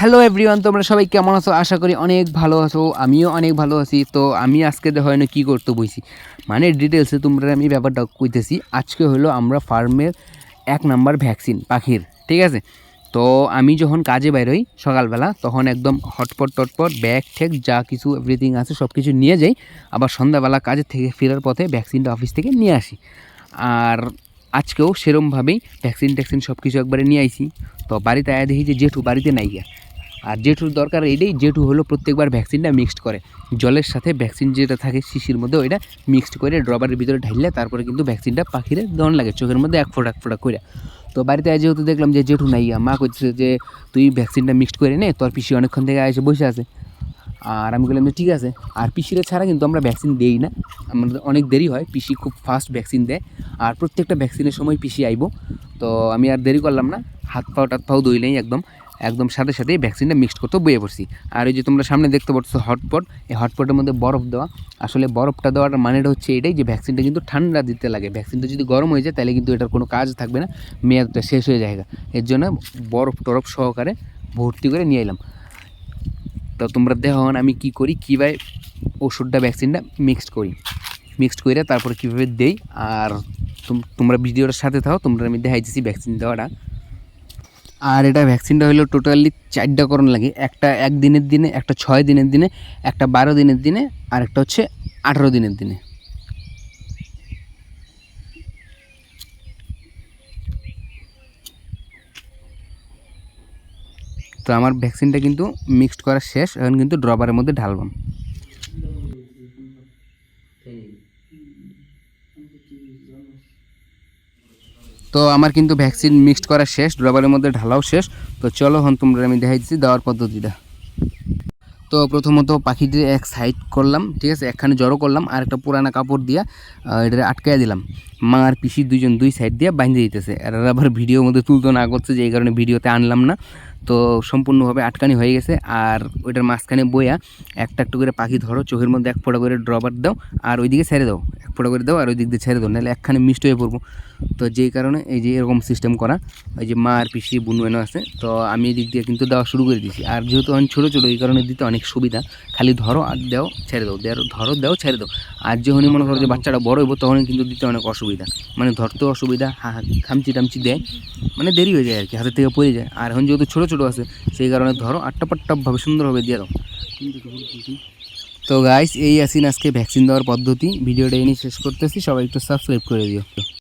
Hello everyone তোমরা সবাই কেমন আছো? আশা করি অনেক ভালো আছো, আমিও অনেক ভালো আছি। তো আমি আজকে হয় না কী করতে বইছি? মানে ডিটেলসে তোমরা আমি ব্যাপারটা কইতেছি, আজকে হলো আমরা ফার্মের এক নাম্বার ভ্যাকসিন পাখির, ঠিক আছে? তো আমি যখন কাজে বাইর হই সকালবেলা, তখন একদম হটপট টটপট ব্যাগ ঠেক যা কিছু এভরিথিং আছে সব কিছু নিয়ে যাই, আবার সন্ধ্যাবেলা কাজের থেকে ফেরার পথে ভ্যাকসিনটা অফিস থেকে নিয়ে আসি। আর আজকেও সেরমভাবেই ভ্যাকসিন ট্যাকসিন সব কিছু একবারে নিয়ে আইছি। তো বাড়িতে আয়া দেখি যে জেঠু বাড়িতে নাই গিয়া। আর জেঠুর দরকার এটাই জেঠু হলো প্রত্যেকবার ভ্যাকসিনটা মিক্সড করে। জলের সাথে ভ্যাকসিন যেটা থাকে, শিশির মধ্যে ওইটা মিক্সড করে ড্রবারের ভিতরে ঢাইলে তারপরে কিন্তু ভ্যাকসিনটা পাখিরে দন লাগে, চোখের মধ্যে এক ফোটা, এক ফোঁটা করে তো বাড়িতে আয় যেহেতু দেখলাম যে জেঠু নাই মা করছে যে তুই ভ্যাকসিনটা মিক্সড করে নে, তোর পিসি অনেকক্ষণ থেকে এসে বসে আছে। আর আমি বললাম যে ঠিক আছে, আর পিসিরে ছাড়া কিন্তু আমরা ভ্যাকসিন দেই না। আমাদের অনেক দেরি হয়, পিসি খুব ফাস্ট ভ্যাকসিন দেয়। আর প্রত্যেকটা ভ্যাকসিনের সময় পিসি আইব। তো আমি আর দেরি করলাম না হাত পাও টাত পাও দই নেই একদম। একদম সাথে সাথেই ভ্যাকসিনটা মিক্সড করতে বয়ে পড়ছি। আর এই যে তোমরা সামনে দেখতে পাচ্ছ হটপট এই হটপটের মধ্যে বরফ দেওয়া। আসলে বরফটা দেওয়ার মানেটা হচ্ছে এটাই যে ভ্যাকসিনটা কিন্তু ঠান্ডা দিতে লাগে। ভ্যাকসিনটা যদি গরম হয়ে যায়, তাহলে কিন্তু এটার কোনো কাজ থাকবে না। মেয়াদটা শেষ হয়ে যায় এর জন্য বরফ টরফ সহকারে ভর্তি করে নিয়ে এলাম। তো তোমরা দেখো আমি কি করি, কীভাবে ওষুধটা ভ্যাকসিনটা মিক্সড করি। মিক্সড করে তারপরে কীভাবে দেই, আর তোম- তোমরা ভিডিওটার সাথে থাকো, তোমরা আমি দেখাই দেখাইতেছি ভ্যাকসিন দেওয়াটা। আর এটা ভ্যাকসিনটা হলো টোটালি চারটা করণ লাগে। একটা এক দিনের দিনে, একটা ছয় দিনের দিনে, একটা বারো দিনের দিনে, আর একটা হচ্ছে আঠারো দিনের দিনে। তো আমার ভ্যাকসিনটা কিন্তু মিক্সড করা শেষ, এখন কিন্তু ড্রবারের মধ্যে ঢালবাম তো আমার কিন্তু ভ্যাকসিন মিক্সড করা শেষ ড্রবারের মধ্যে ঢালাও শেষ। তো চলো হন তোমরা আমি দেখাই দিচ্ছি দেওয়ার পদ্ধতিটা। তো প্রথমত পাখিটির এক সাইড করলাম, ঠিক আছে? একখানে জড়ো করলাম, আর একটা পুরানা কাপড় দিয়ে এটা আটকায় দিলাম। মা আর পিসি দুইজন দুই সাইড দিয়ে বাইন্ধে দিতেছে। আর আবার ভিডিওর মধ্যে তুলতো না করছে যে এই কারণে ভিডিওতে আনলাম না। তো সম্পূর্ণভাবে আটকানি হয়ে গেছে। আর ওইটার মাঝখানে বইয়া একটা একটু করে পাখি ধরো, চোখের মধ্যে এক ফোঁটা করে ড্রবার দাও, আর ওইদিকে ছেড়ে দাও। ফোঁটা করে দাও আর ওই দিক দিয়ে ছেড়ে দাও নাহলে একখানে মিষ্ট হয়ে পড়ব। তো যেই কারণে এই যে এরকম সিস্টেম করা, ওই যে মা আর পিসি, বুনু এনে আছে, তো আমি এই দিক দিয়ে কিন্তু দেওয়া শুরু করে দিয়েছি। আর যেহেতু অনেক ছোটো ছোটো, এই কারণে দিতে অনেক সুবিধা, খালি ধরো আর দাও, ছেড়ে দাও, দেও, ধরো, দাও, ছেড়ে দাও। আর যখনই মনে করো যে বাচ্চাটা বড় হইব, তখনই কিন্তু দিতে অনেক অসুবিধা। মানে ধরতেও অসুবিধা, হা খামচি টামচি দেয় মানে দেরি হয়ে যায় আর কি, হাতের থেকে পড়ে যায়। আর এখন যেহেতু ছোটো ছোটো আছে, সেই কারণে ধরো আটটা পাট্টাভাবে সুন্দরভাবে দিয়ে দাও। তো গাইস এই আসিন আজকে ভ্যাকসিন দেওয়ার পদ্ধতি। ভিডিওটা এনে শেষ করতেছি, সবাই একটু সাবস্ক্রাইব করে দিও।